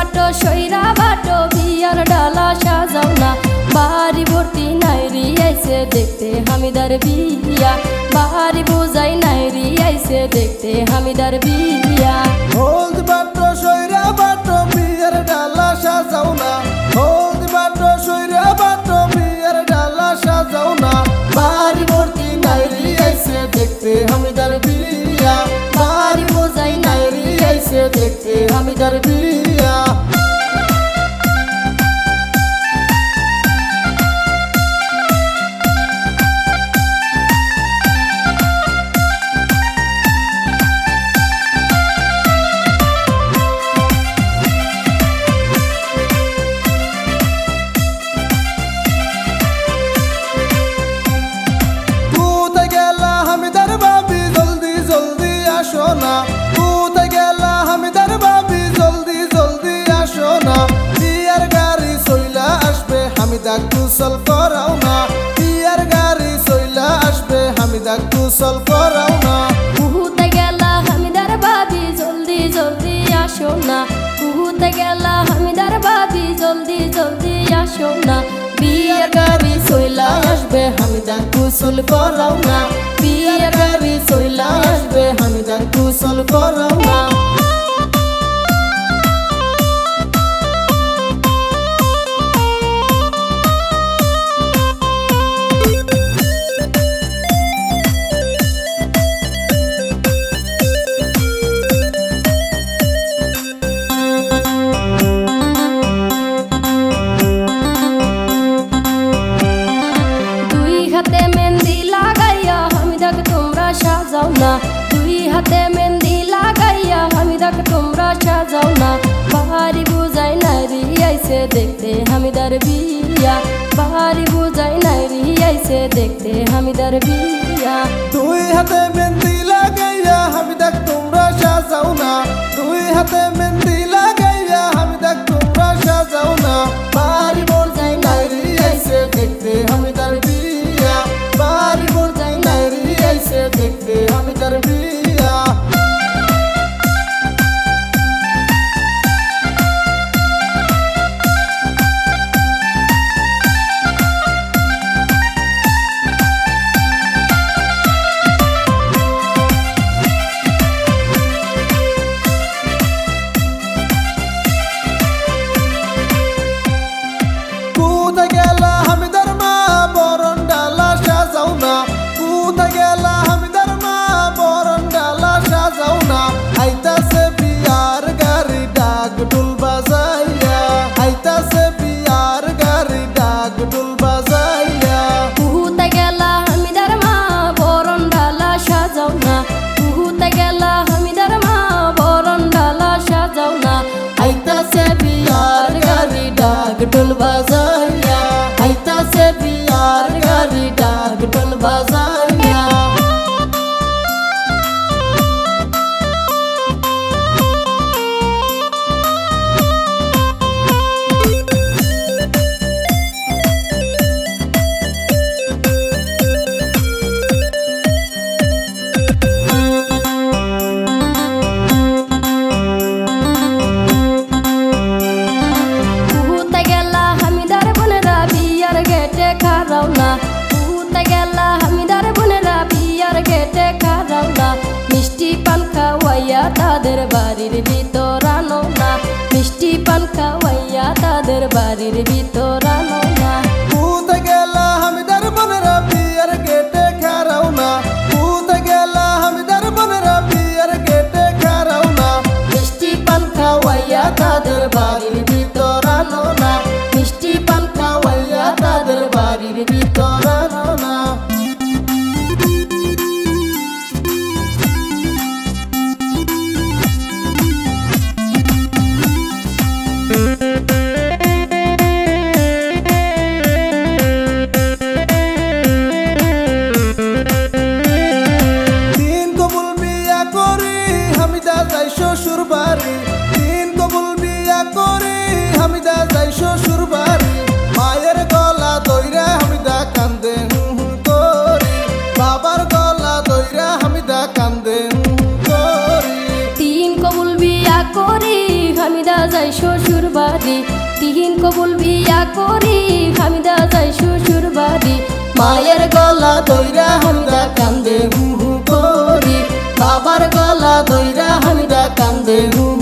বাটো সৈরা বাটো, বিয়ার ডালা সাজাও না। বাড়ি ভর্তি নাইরি আইসে দেখতে হামিদার বিয়া। বাড়ি বোঝাই নাইরি আইসে দেখতে হামিদার বিয়া। হামিদা কুশল করাও না। কুহুতে গেলা হামিদার ভাবি জলদি জলদি আসো না। কুহুতে গেলা হামিদার ভাবি জলদি জলদি আসো না। বিয়ের গাড়ি সইলা আসবে হামিদা কুশল করাও না। বিয়ার গাড়ি সইলা আসবে হামিদা কুশল করাও আইসে দেখতে হামিদার বিয়া। বাড়ি বুঝাই নাইরি আইছে দেখতে হামিদার বিয়া। তুই হাতে মেহেন্দি লাগাইয়া মিষ্টি পান খাওয়াইয়া তাদের বাড়ির ভিতর আনো না। মিষ্টি পান খাওয়াইয়া তাদের বাড়ির ভিতর আনো না। কোথা গেলা হামিদার বনেরা বিয়ার গেটে খারাও না। কোথা গেলা হামিদার বনেরা বিয়ার গেটে খারাও না। মিষ্টি পান খাওয়াইয়া তাদের বাড়ির ভিতর না। মিষ্টি পান খাওয়াইয়া তাদের বাড়ির ভিতর না। শ্বশুর বাড়ি দিন কবুল বিয়া করে হামিদা যাই শ্বশুর বাড়ি মায়ের গলা দইরা হামিদা কান্দে করি। বাবার গলা দইরা হামিদা কান্দে তিন কবুল বিয়া করে হামিদা যাই শ্বশুর বাড়ি তিন কবুল বিয়া করে হামিদা যাই শ্বশুর বাড়ি মায়ের গলা দইরা হামিদা কান্দে হুহু করি। বাবার দেহু